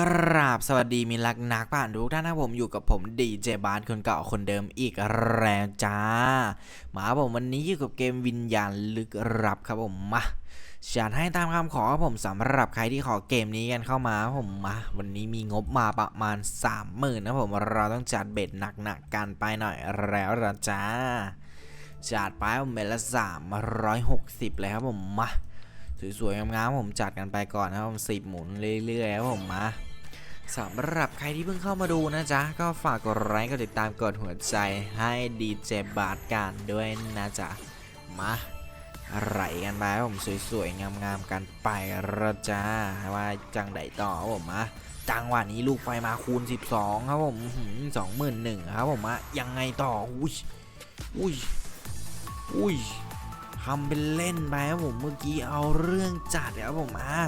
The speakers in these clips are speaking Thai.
กราบสวัสดีมิตรรักนักผ่านทุกท่านนะผมอยู่กับผมดีเจบานคนเก่าคนเดิมอีกแล้วจ้า มาผมวันนี้อยู่กับเกมวิญญาณลึกลับครับผมมาจัดให้ตามคำขอผมสำหรับใครที่ขอเกมนี้กันเข้ามาผมมาวันนี้มีงบมาประมาณ 30,000นะผมเราต้องจัดเบ็ดหนักๆกันไปหน่อยแล้วละจ้าจัดไปผมเบ็ดละ360 เลยครับผมมา สวยๆงามๆผมจัดกันไปก่อนนะครับผมสิบหมุนเรื่อยๆครับผมมาสำหรับใครที่เพิ่งเข้ามาดูนะจ๊ะ ก็ฝากกดไลค์กดติดตามกดหัวใจให้ดีเจบาร์ดกันด้วยนะจ๊ะ มาไหลกันไปครับผมสวยๆงามๆกันไปละจ้าว่าจังไดต่อผมมาจังหวะนี้ลูกไฟมาคูณ 12 ครับผมสองหมื่นหนึ่งครับผมมายังไงต่ออุ้ยอุ้ยอุ้ย ทำเป็นเล่นไปครับผมเมื่อกี้เอาเรื่องจัดครับผมอะ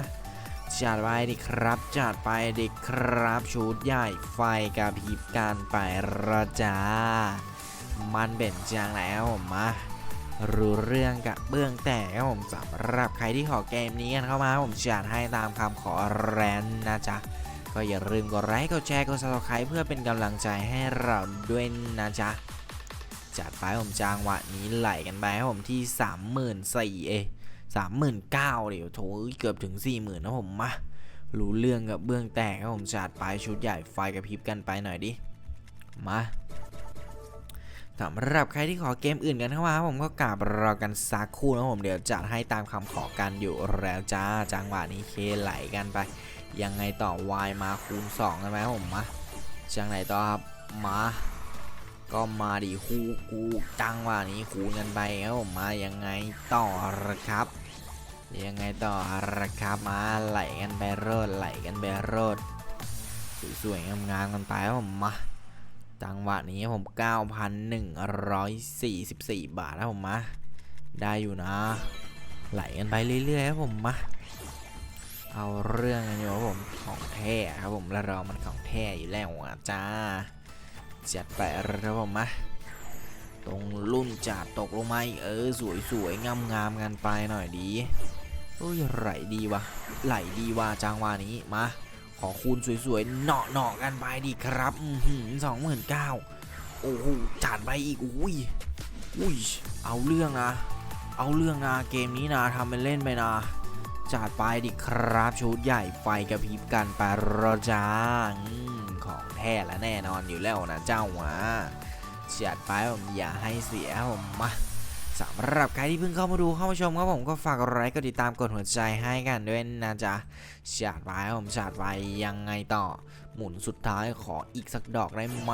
จัดไปดิครับจัดไปดิครับชุดใหญ่ไฟกระพริบการไประจา มันเป็นจังแล้วผมมารู้เรื่องกับเบื้องแต่ครับผมสำหรับใครที่ขอเกมนี้กันเข้ามาผมจัดให้ตามคำขอแรนนะจ๊ะก็อย่าลืมกดไลค์กดแชร์กด subscribe เพื่อเป็นกำลังใจให้เราด้วยนะจ๊ะ จัดไปผมจางวะนี้ไหลกันไปครับผมที่34,000เอย39,000เก้าเดี๋ยวโถเกือบถึง40,000นะผมมารู้เรื่องกับเบื้องแตกครับผมจัดไปชุดใหญ่ไฟกระพริบกันไปหน่อยดิมาสำหรับใครที่ขอเกมอื่นกันเข้ามาครับผมก็กราบรอกันสักครู่นะผมเดี๋ยวจัดให้ตามคำขอกันอยู่แล้วจ้าจังหวะนี้เคไหลกันไป ยังไงต่อวายมาคูณ2กันไหมครับผมมาจังไหนต่อครับมา ก็มาดิคู่กูจังหวะนี้คูณกันไปครับมายังไงต่อครับยังไงต่อครับมาไหลกันไปโรดไหลกันไปโรดสวยๆงามๆกันไปผมมาจังหวะนี้ผม 9,144 บาทนะผมมาได้อยู่นะ ไหลกันไปเรื่อยๆครับผมมาเอาเรื่องกันอยู่ครับผมของแท้ครับผมแล้วเรามันของแท้อยู่แล้วอะ จัดไปแล้วผมมาตรงรุ่นจัดตกลงมาอีกเออ สวยๆงามๆกันไปหน่อยดีโอ้ยไหลดีวะไหลดีวะจังวะนี้มาขอคูณสวยๆเนาะเนาะกันไปดีครับหือสองหมื่นเก้าโอ้โหจัดไปอีกอุ้ยอุ้ยเอาเรื่องนะเอาเรื่องนะเกมนี้นะทำเป็นเล่นไปนะจัดไปดิครับชุดใหญ่ไฟกระพริบกันไปรอจ้าง ท้และแน่นอนอยู่แล้วนะเจ้าหวะจัดไปผมอย่าให้เสียผมมาสำหรับใครที่เพิ่งเข้ามาดูเข้ามาชมครับผมก็ฝากไลค์กดติดตามกดหัวใจให้กันด้วยนะจ๊ะจัดไปผมจัดไปยังไงต่อ หมุนสุดท้ายขออีกสักดอกได้ไหม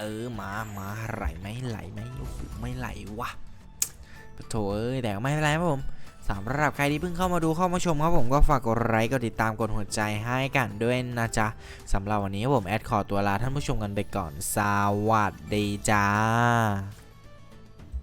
เออมามาไหลไหมไหลไหมโอ้โหไม่ไหลวะปะโถเอ้ยแต่ไม่เป็นไรครับผม สำหรับใครที่เพิ่งเข้ามาดูเข้ามาชมครับผมก็ฝากกดไลค์กดติดตามกดหัวใจให้กันด้วยนะจ๊ะสำหรับวันนี้ผมแอดขอตัวลาท่านผู้ชมกันไปก่อน สวัสดีจ้า